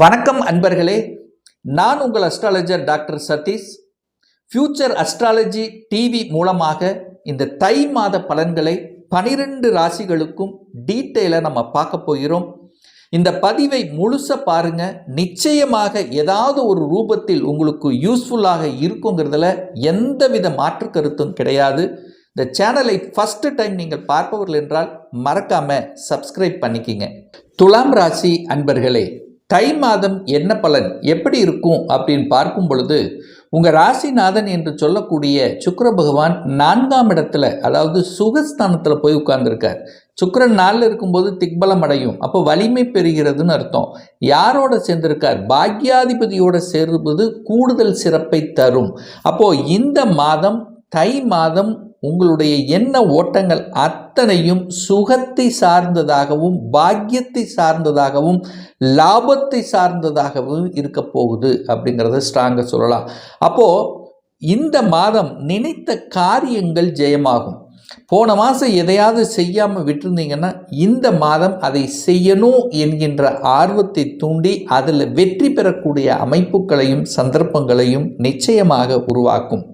வணக்கம் அன்பர்களே நான் உங்கள் astrologer doctor Sathish. Future astrology TV மூலமாக இந்த தை மாத பலன்களை பனிரெண்டு ராசிகளுக்கும் டீட்டெயிலாக நம்ம பார்க்க போகிறோம். இந்த பதிவை முழுச பாருங்க. நிச்சயமாக ஏதாவது ஒரு ரூபத்தில் உங்களுக்கு யூஸ்ஃபுல்லாக இருக்குங்கிறதுல எந்தவித மாற்று கருத்தும் கிடையாது. இந்த சேனலை ஃபஸ்ட்டு டைம் நீங்கள் பார்ப்பவர்கள் என்றால் மறக்காமல் சப்ஸ்கிரைப் பண்ணிக்கிங்க. துலாம் ராசி அன்பர்களே தை மாதம் என்ன பலன்? எப்படி இருக்கும்? அப்படின்னு பார்க்கும் பொழுது உங்கள் ராசிநாதன் என்று சொல்லக்கூடிய சுக்கர பகவான் நான்காம் இடத்துல அதாவது சுகஸ்தானத்தில் போய் உட்கார்ந்துருக்கார். சுக்கிரன் நாளில் இருக்கும்போது திக்பலம் அடையும். அப்போ வலிமை பெறுகிறதுன்னு அர்த்தம். யாரோட சேர்ந்திருக்கார்? பாக்யாதிபதியோட சேருவது கூடுதல் சிறப்பை தரும். அப்போது இந்த மாதம் தை மாதம் உங்களுடைய எண்ண ஓட்டங்கள் அத்தனையும் சுகத்தை சார்ந்ததாகவும் பாக்கியத்தை சார்ந்ததாகவும் லாபத்தை சார்ந்ததாகவும் இருக்க போகுது அப்படிங்கிறத ஸ்ட்ராங்காக சொல்லலாம். அப்போது இந்த மாதம் நினைத்த காரியங்கள் ஜெயமாகும். போன மாதம் எதையாவது செய்யாமல் விட்டுருந்தீங்கன்னா இந்த மாதம் அதை செய்யணும் என்கின்ற ஆர்வத்தை தூண்டி அதில் வெற்றி பெறக்கூடிய அமைப்புகளையும் சந்தர்ப்பங்களையும் நிச்சயமாக உருவாக்கும்.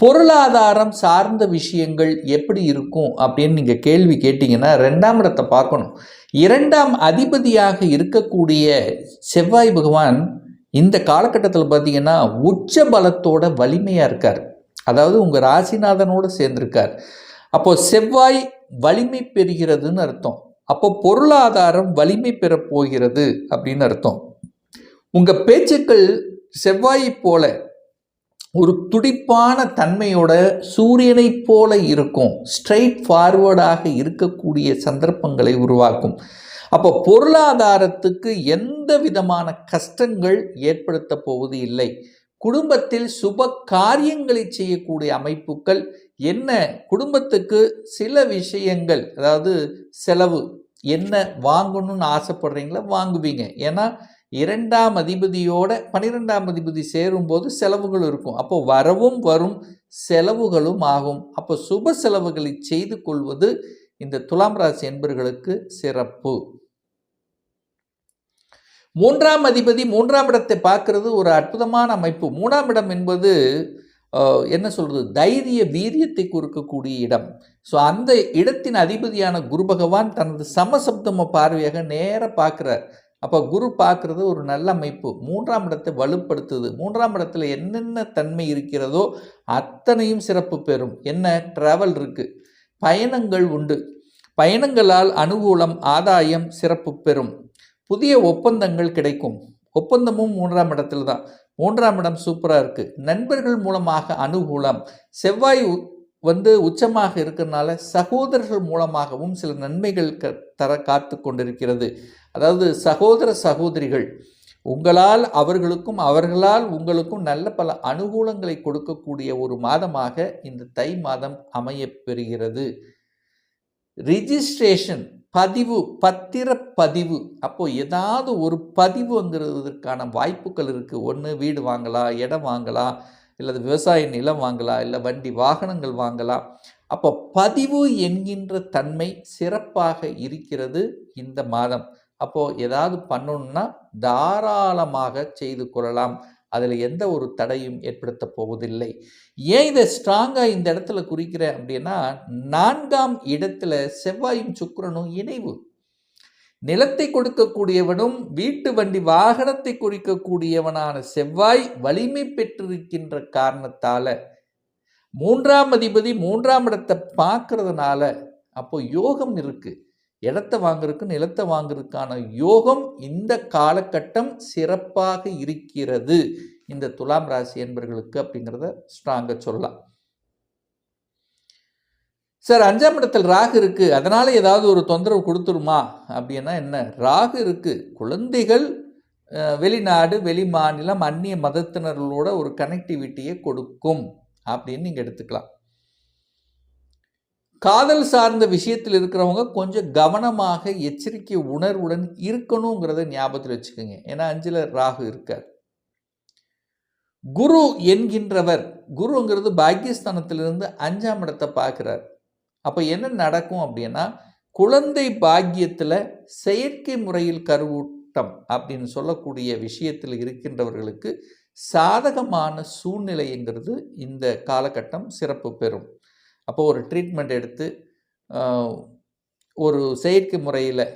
பொருளாதாரம் சார்ந்த விஷயங்கள் எப்படி இருக்கும் அப்படின்னு நீங்கள் கேள்வி கேட்டிங்கன்னா ரெண்டாம் இடத்தை பார்க்கணும். இரண்டாம் அதிபதியாக இருக்கக்கூடிய செவ்வாய் பகவான் இந்த காலகட்டத்தில் பார்த்தீங்கன்னா உச்ச பலத்தோட வலிமையாக இருக்கார். அதாவது உங்கள் ராசிநாதனோடு சேர்ந்திருக்கார். அப்போது செவ்வாய் வலிமை பெறுகிறதுன்னு அர்த்தம். அப்போ பொருளாதாரம் வலிமை பெறப்போகிறது அப்படின்னு அர்த்தம். உங்கள் பேச்சுக்கள் செவ்வாயை போல ஒரு துடிப்பான தன்மையோட சூரியனைப் போல இருக்கும் ஸ்ட்ரைட் ஃபார்வர்டாக இருக்கக்கூடிய சந்தர்ப்பங்களை உருவாக்கும். அப்போ பொருளாதாரத்துக்கு எந்த விதமான கஷ்டங்கள் ஏற்படுத்த போவது இல்லை. குடும்பத்தில் சுப காரியங்களை செய்யக்கூடிய அமைப்புகள் என்ன? குடும்பத்துக்கு சில விஷயங்கள் அதாவது செலவு என்ன வாங்கணும்னு ஆசைப்படுறீங்களோ வாங்குவீங்க. ஏன்னா இரண்டாம் அதிபதியோட பன்னிரெண்டாம் அதிபதி சேரும்போது செலவுகள் இருக்கும். அப்போ வரவும் வரும் செலவுகளும் ஆகும். அப்போ சுப செலவுகளை செய்து கொள்வது இந்த துலாம் ராசி என்பர்களுக்கு சிறப்பு. மூன்றாம் அதிபதி மூன்றாம் இடத்தை பார்க்கறது ஒரு அற்புதமான அமைப்பு. மூணாம் இடம் என்பது என்ன சொல்றது? தைரிய வீரியத்தை கொடுக்கக்கூடிய இடம். ஸோ அந்த இடத்தின் அதிபதியான குரு பகவான் தனது சமசப்தம பார்வையாக நேராக பார்க்குறார். அப்போ குரு பார்க்குறது ஒரு நல்ல அமைப்பு. மூன்றாம் இடத்தை வலுப்படுத்துது. மூன்றாம் இடத்துல என்னென்ன தன்மை இருக்கிறதோ அத்தனையும் சிறப்பு பெறும். என்ன? ட்ராவல் இருக்குது பயணங்கள் உண்டு. பயணங்களால் அனுகூலம் ஆதாயம் சிறப்பு பெறும். புதிய ஒப்பந்தங்கள் கிடைக்கும். ஒப்பந்தமும் மூன்றாம் இடத்துல தான். மூன்றாம் இடம் சூப்பராக இருக்குது நண்பர்கள் மூலமாக அனுகூலம். செவ்வாய் வந்து உச்சமாக இருக்கிறனால சகோதரர்கள் மூலமாகவும் சில நன்மைகள் க தர காத்து கொண்டிருக்கிறது. அதாவது சகோதர சகோதரிகள் உங்களால் அவர்களுக்கும் அவர்களால் உங்களுக்கும் நல்ல பல அனுகூலங்களை கொடுக்கக்கூடிய ஒரு மாதமாக இந்த தை மாதம் அமையப்பெறுகிறது. ரிஜிஸ்ட்ரேஷன் பதிவு பத்திர பதிவு அப்போது ஏதாவது ஒரு பதிவுங்கிறதுக்கான வாய்ப்புகள் இருக்குது ஒன்று வீடு வாங்கலாம் இடம் வாங்கலாம் இல்லை விவசாய நிலம் வாங்கலாம் இல்லை வண்டி வாகனங்கள் வாங்கலாம் அப்போ பதிவு என்கின்ற தன்மை சிறப்பாக இருக்கிறது இந்த மாதம். அப்போது ஏதாவது பண்ணணும்னா தாராளமாக செய்து கொள்ளலாம். அதில் எந்த ஒரு தடையும் ஏற்படுத்த போவதில்லை. ஏன் இதை ஸ்ட்ராங்காக இந்த இடத்துல குறிக்கிறேன் அப்படின்னா நான்காம் இடத்துல செவ்வாயும் சுக்கரனும் இணைவு. நிலத்தை கொடுக்கக்கூடியவனும் வீட்டு வண்டி வாகனத்தை குறிக்கக்கூடியவனான செவ்வாய் வலிமை பெற்றிருக்கின்ற காரணத்தால் மூன்றாம் அதிபதி மூன்றாம் இடத்தை பார்க்கறதுனால அப்போ யோகம் இருக்குது இடத்த வாங்குறதுக்கு நிலத்தை வாங்குறதுக்கான யோகம் இந்த காலகட்டம் சிறப்பாக இருக்கிறது. இந்த துலாம் ராசி என்பர்களுக்கு அப்படிங்கிறத ஸ்ட்ராங்காக சொல்லலாம். சார் அஞ்சாம் இடத்தில் ராகு இருக்கு. அதனால ஏதாவது ஒரு தொந்தரவு கொடுத்துருமா? அப்படின்னா என்ன? ராகு இருக்கு. குழந்தைகள் வெளிநாடு வெளி மாநிலம் அந்நிய மதத்தினர்களோட ஒரு கனெக்டிவிட்டியை கொடுக்கும். அப்படின்னு நீங்கள் எடுத்துக்கலாம். காதல் சார்ந்த விஷயத்தில் இருக்கிறவங்க கொஞ்சம் கவனமாக எச்சரிக்கை உணர்வுடன் இருக்கணுங்கிறத ஞாபகத்தில் வச்சுக்கோங்க. ஏன்னா அஞ்சில் ராகு இருக்கார். குரு என்கின்றவர் குருங்கிறது பாக்கியஸ்தானத்திலிருந்து அஞ்சாம் இடத்தை பார்க்குறார். அப்போ என்ன நடக்கும் அப்படின்னா குழந்தை பாக்கியத்தில் செயற்கை முறையில் கருவூட்டம் அப்படின்னு சொல்லக்கூடிய விஷயத்தில் இருக்கின்றவர்களுக்கு சாதகமான சூழ்நிலைங்கிறது இந்த காலகட்டம் சிறப்பு பெறும். அப்போ ஒரு ட்ரீட்மெண்ட் எடுத்து ஒரு செயற்கை முறையில்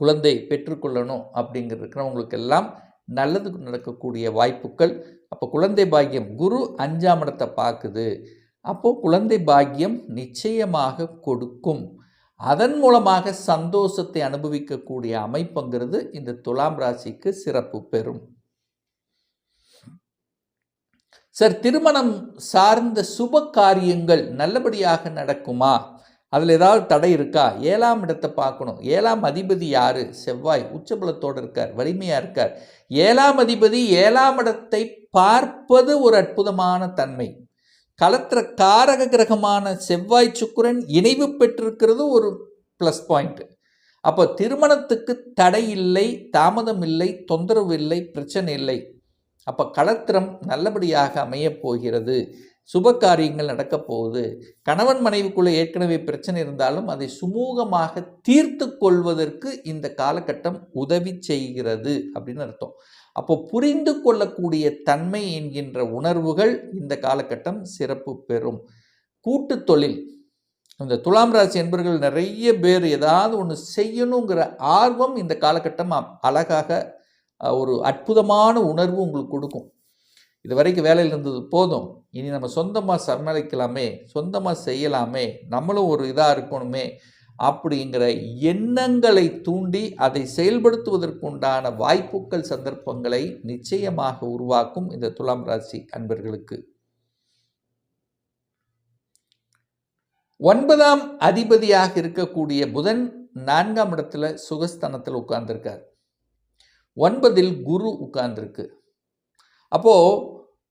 குழந்தை பெற்றுக்கொள்ளணும் அப்படிங்கிற இருக்கிறவங்களுக்கெல்லாம் நல்லது நடக்கக்கூடிய வாய்ப்புகள். அப்போ குழந்தை பாக்கியம் குரு அஞ்சாம் இடத்தை பார்க்குது. அப்போது குழந்தை பாக்கியம் நிச்சயமாக கொடுக்கும். அதன் மூலமாக சந்தோஷத்தை அனுபவிக்கக்கூடிய அமைப்புங்கிறது இந்த துலாம் ராசிக்கு சிறப்பு பெறும். சார் திருமணம் சார்ந்த சுப காரியங்கள் நல்லபடியாக நடக்குமா? அதில் ஏதாவது தடை இருக்கா? ஏழாம் இடத்தை பார்க்கணும். ஏழாம் அதிபதி யார்? செவ்வாய். உச்சபலத்தோடு இருக்கார். வலிமையாக இருக்கார். ஏழாம் அதிபதி ஏழாம் இடத்தை பார்ப்பது ஒரு அற்புதமான தன்மை. கலத்திர காரக கிரகமான செவ்வாய் சுக்கிரன் இணைவு பெற்றிருக்கிறது ஒரு ப்ளஸ் பாயிண்ட் அப்போ திருமணத்துக்கு தடை இல்லை தாமதம் இல்லை தொந்தரவு இல்லை பிரச்சனை இல்லை. அப்போ களத்திரம் நல்லபடியாக அமையப் போகிறது. சுப காரியங்கள் நடக்கப் போகுது. கணவன் மனைவிக்குள்ளே ஏற்கனவே பிரச்சனை இருந்தாலும் அதை சுமூகமாக தீர்த்து கொள்வதற்கு இந்த காலகட்டம் உதவி செய்கிறது அப்படின்னு அர்த்தம். அப்போ புரிந்து கொள்ளக்கூடிய தன்மை என்கின்ற உணர்வுகள் இந்த காலகட்டம் சிறப்பு பெறும். கூட்டு தொழில். இந்த துலாம் ராசி என்பர்கள் நிறைய பேர் ஏதாவது ஒன்று செய்யணுங்கிற ஆர்வம் இந்த காலகட்டம் அழகாக ஒரு அற்புதமான உணர்வு உங்களுக்கு கொடுக்கும். இது வரைக்கும் வேலையில் இருந்தது போதும். இனி நம்ம சொந்தமாக சமாளிக்கலாமே சொந்தமாக செய்யலாமே நம்மளும் ஒரு இதாக இருக்கணுமே அப்படிங்கிற எண்ணங்களை தூண்டி அதை செயல்படுத்துவதற்குண்டான வாய்ப்புகள் சந்தர்ப்பங்களை நிச்சயமாக உருவாக்கும் இந்த துலாம் ராசி அன்பர்களுக்கு. ஒன்பதாம் அதிபதியாக இருக்கக்கூடிய புதன் நான்காம் இடத்துல சுகஸ்தானத்தில் உட்கார்ந்திருக்கார். ஒன்பதில் குரு உட்கார்ந்துருக்கு. அப்போ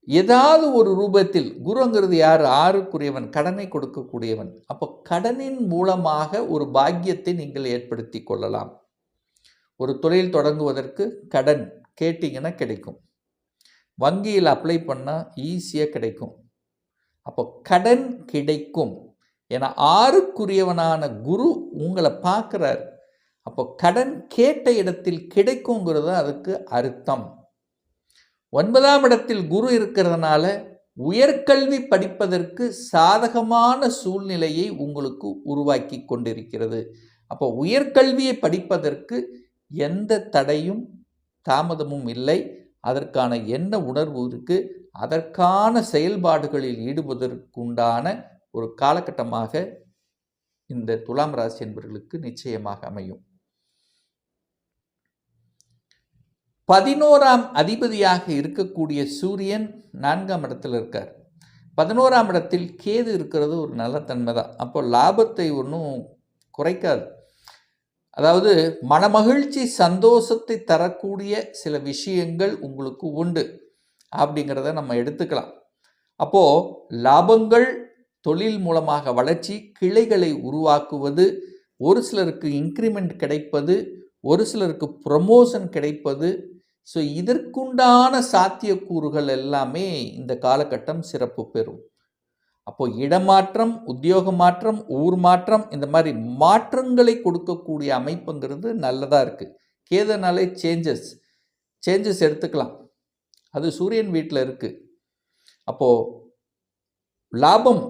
ஏதாவது ஒரு ரூபத்தில் குருங்கிறது யார்? ஆறுக்குரியவன் கடனை கொடுக்கக்கூடியவன். அப்போ கடனின் மூலமாக ஒரு பாக்கியத்தை நீங்கள் ஏற்படுத்தி கொள்ளலாம். ஒரு தொழில் தொடங்குவதற்கு கடன் கேட்டிங்கன்னா கிடைக்கும். வங்கியில் அப்ளை பண்ணால் ஈஸியாக கிடைக்கும். அப்போ கடன் கிடைக்கும். ஏன்னா ஆறுக்குரியவனான குரு உங்களை பார்க்குறாரு. அப்போ கடன் கேட்ட இடத்தில் கிடைக்குங்கிறது அதுக்கு அர்த்தம். ஒன்பதாம் இடத்தில் குரு இருக்கிறதுனால உயர்கல்வி படிப்பதற்கு சாதகமான சூழ்நிலையை உங்களுக்கு உருவாக்கி கொண்டிருக்கிறது. அப்போ உயர்கல்வியை படிப்பதற்கு எந்த தடையும் தாமதமும் இல்லை. அதற்கான என்ன உணர்வு இருக்கு? அதற்கான செயல்பாடுகளில் ஈடுபதற்குண்டான ஒரு காலகட்டமாக இந்த துலாம் ராசி என்பவர்களுக்கு நிச்சயமாக அமையும். பதினோராம் அதிபதியாக இருக்கக்கூடிய சூரியன் நான்காம் இடத்தில் இருக்கார். பதினோராம் இடத்தில் கேது இருக்கிறது ஒரு நல்ல தன்மை தான் அப்போ லாபத்தை ஒன்றும் குறைக்காது. அதாவது மனமகிழ்ச்சி சந்தோஷத்தை தரக்கூடிய சில விஷயங்கள் உங்களுக்கு உண்டு அப்படிங்கிறத நம்ம எடுத்துக்கலாம். அப்போது லாபங்கள் தொழில் மூலமாக வளர்ச்சி கிளைகளை உருவாக்குவது ஒரு சிலருக்கு இன்க்ரிமெண்ட் கிடைப்பது ஒரு சிலருக்கு ப்ரமோஷன் கிடைப்பது ஸோ இதற்குண்டான சாத்தியக்கூறுகள் எல்லாமே இந்த காலகட்டம் சிறப்பு பெறும். அப்போ இடமாற்றம் உத்தியோக மாற்றம் ஊர் மாற்றம் இந்த மாதிரி மாற்றங்களை கொடுக்கக்கூடிய அமைப்புங்கிறது நல்லதாக இருக்குது கேதனாலே சேஞ்சஸ் சேஞ்சஸ் எடுத்துக்கலாம். அது சூரியன் வீட்டில் இருக்குது அப்போது லாபம்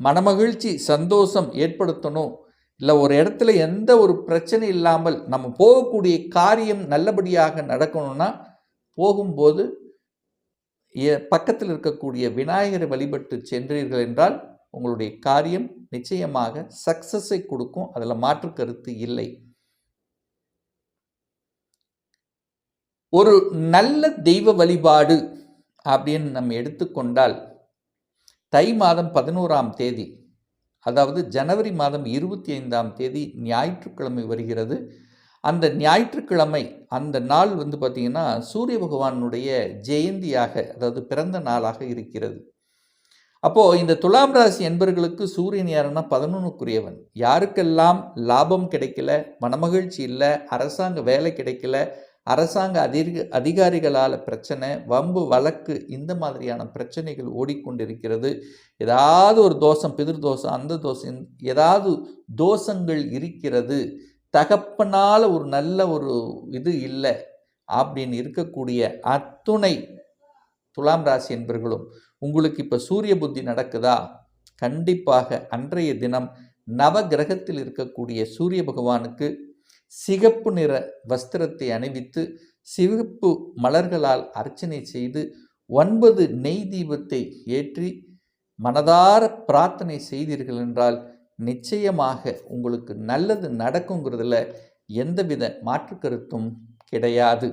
மனமகிழ்ச்சி சந்தோஷம் ஏற்படுத்தணும். இல்லை ஒரு இடத்துல எந்த ஒரு பிரச்சனை இல்லாமல் நம்ம போகக்கூடிய காரியம் நல்லபடியாக நடக்கணும்னா போகும்போது பக்கத்தில் இருக்கக்கூடிய விநாயகரை வழிபட்டு சென்றீர்கள் என்றால் உங்களுடைய காரியம் நிச்சயமாக சக்சஸை கொடுக்கும். அதில் மாற்று கருத்து இல்லை. ஒரு நல்ல தெய்வ வழிபாடு அப்படின்னு நம்ம எடுத்துக்கொண்டால் தை மாதம் பதினோராம் தேதி அதாவது ஜனவரி மாதம் இருபத்தி ஐந்தாம் தேதி ஞாயிற்றுக்கிழமை வருகிறது. அந்த ஞாயிற்றுக்கிழமை அந்த நாள் வந்து பார்த்திங்கன்னா சூரிய பகவானுடைய ஜெயந்தியாக அதாவது பிறந்த நாளாக இருக்கிறது. அப்போது இந்த துலாம் ராசி என்பர்களுக்கு சூரியன் யாருன்னா பதினொன்றுக்குரியவன் யாருக்கெல்லாம் லாபம் கிடைக்கல மனமகிழ்ச்சி இல்லை அரசாங்க வேலை கிடைக்கல அரசாங்க அதிக அதிகாரிகளால் பிரச்சனை வம்பு வழக்கு இந்த மாதிரியான பிரச்சனைகள் ஓடிக்கொண்டிருக்கிறது. ஏதாவது ஒரு தோஷம் பிதிர் தோஷம் அந்த தோஷம் ஏதாவது தோஷங்கள் இருக்கிறது. தகப்பனால் ஒரு நல்ல ஒரு இது இல்லை அப்படின்னு இருக்கக்கூடிய அத்துணை துலாம் ராசி என்பர்களும் உங்களுக்கு இப்போ சூரிய புத்தி நடக்குதா? கண்டிப்பாக அன்றைய தினம் நவ கிரகத்தில் இருக்கக்கூடிய சூரிய பகவானுக்கு சிகப்பு நிற வஸ்திரத்தை அணிவித்து சிவப்பு மலர்களால் அர்ச்சனை செய்து ஒன்பது நெய் தீபத்தை ஏற்றி மனதார பிரார்த்தனை செய்தீர்கள் என்றால் நிச்சயமாக உங்களுக்கு நல்லது நடக்குங்கிறதுல எந்தவித மாற்று கருத்தும் கிடையாது.